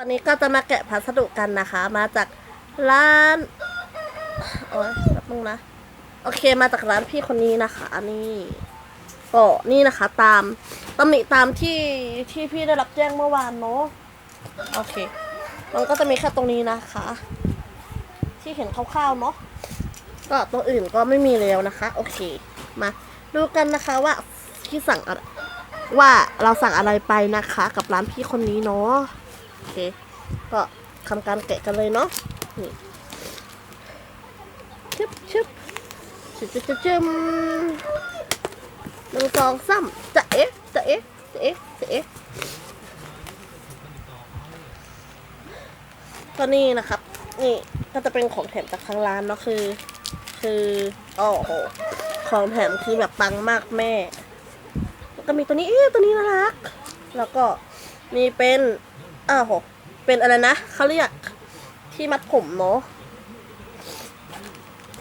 วันนี้ก็จะมาแกะพัสดุกันนะคะ มาจากร้านโอ้ยแป๊บนึงนะ โอเคมาจากร้านพี่คนนี้นะคะนี่ก็นี่นะคะ ตามตำหนิตามที่ที่พี่ได้รับแจ้งเมื่อวานเนาะโอเค มันก็จะมีแค่ตรงนี้นะคะ ที่เห็นคร่าวๆเนาะก็ตัวอื่นก็ไม่มีแล้วนะคะ โอเค มาดูกันนะคะว่าที่สั่งอะไรว่าเราสั่งอะไรไปนะคะ กับร้านพี่คนนี้เนาะ อเค ก็ทำการแกะกันเลยเนาะ นี่ชึบชึบชึบชึบชึบชึบหนึ่งสองสามจะเอ๊ะจะเอ๊ะจะเอ๊ะจะเอ๊ะก็นี่นะครับ นี่ก็จะเป็นของแถมจากทางร้านเนาะคือ คือโอ้โหของแถมคือแบบปังมากแม่แล้วก็มีตัวนี้เอ๊ะตัวนี้น่ารัก แล้วก็มีเป็น อ้าวเป็นอะไรนะเขาเรียกที่มัดผมเนาะ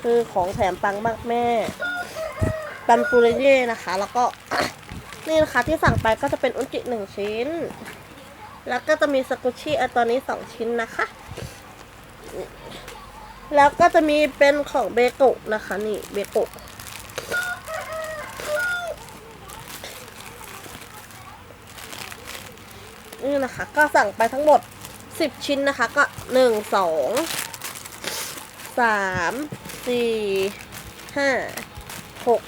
คือของแถมปังมากแม่ปันปูเรเย่นะคะ แล้วก็นี่นะคะที่สั่งไปก็จะเป็นอุนจิหนึ่งชิ้น แล้วก็จะมีสกุชชี่อันตัวนี้สองชิ้นนะคะ แล้วก็จะมีเป็นของเบโกะนะคะ นี่เบโกะี่นะคะ ก็สั่งไปทั้งหมด 10 ชิ้นนะคะ ก็ 1 2 3 4 5 6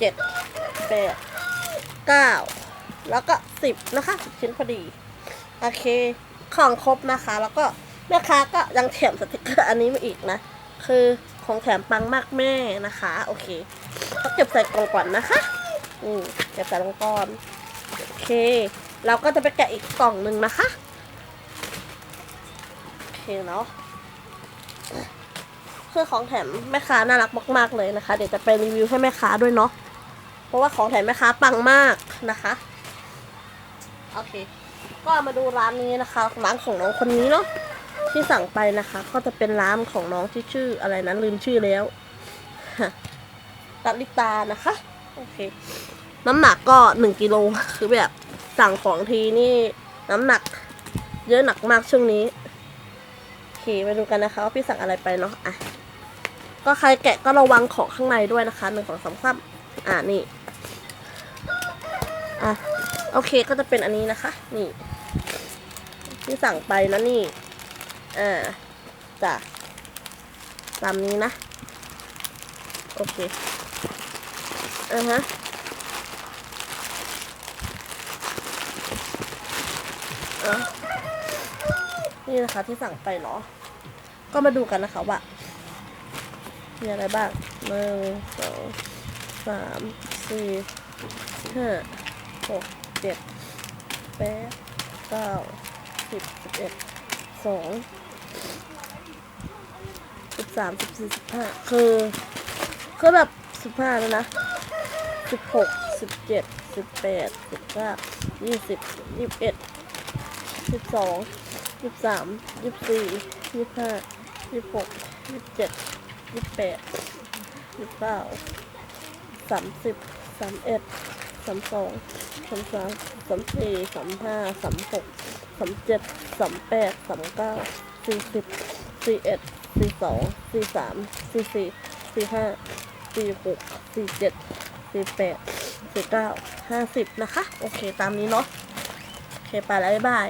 7 8 9 แล้วก็ 10 นะคะ 10 ชิ้นพอดี โอเค ของครบนะคะ แล้วก็แม่ค้าก็ยังแถมสติกเกอร์อันนี้มาอีกนะ คือของแถมปังมากแม่นะคะ โอเคก็เก็บใส่กล่องก่อนนะคะ อืมเก็บใส่กล่องก่อน โอเค เราก็จะไปแกะอีกกล่องหนึ่งนะคะโอเคเนาะคือของแถมแม่ค้าน่ารักมาก ๆ เลยนะคะ เดี๋ยวจะไปรีวิวให้แม่ค้าด้วยเนาะเพราะว่าของแถมแม่ค้าปังมากนะคะโอเค ก็มาดูร้านนี้นะคะร้านของน้องคนนี้เนาะที่สั่งไปนะคะ ก็จะเป็นร้านของน้องที่ชื่ออะไรนั้นลืมชื่อแล้วฮะรัตลิตานะคะโอเคน้ำหนักก็หนึ่งกิโลคือแบบ สั่งของทีนี่น้ำหนัก เยอะหนักมากช่วงนี้โอเคไปดูกันนะคะว่าพี่สั่งอะไรไปเนาะอะก็ใครแกะก็ระวังของข้างในด้วยนะคะหนึ่งของสามซ้ำอะนี่อะโอเคก็จะเป็นอันนี้นะคะ นี่ ที่สั่งไปนะนี่อ่าจ้ะตามนี้นะ โอเคอ่าฮะ อะ นี่นะคะที่สั่งไปเนาะ ก็มาดูกันนะคะว่า มีอะไรบ้างหนึ่งสองสามสี่ห้าหกเจ็ดแปดเก้าสิบสิบเอ็ดสองสิบสามสิบสี่สิบห้าคือคือแบบสิบห้าแล้วนะสิบหกสิบเจ็ดสิบแปดสิบเก้ายี่สิบยี่สิบเอ็ด สิบสองยี่สิบสามยี่สิบสี่ยี่สิบห้ายี่สิบหกยี่สิบเจ็ดยี่สิบแปดยี่สิบเก้าสามสิบสามเอ็ดสามสองสามสามสามสี่สามห้าสามหกสามเจ็ดสามแปดสามเก้าสี่สิบสี่เอ็ดสี่สองสี่สามสี่สี่สี่ห้าสี่หกสี่เจ็ดสี่แปดสี่เก้าห้าสิบนะคะ โอเค ตามนี้เนาะ โอเค ไปแล้ว บ๊ายบาย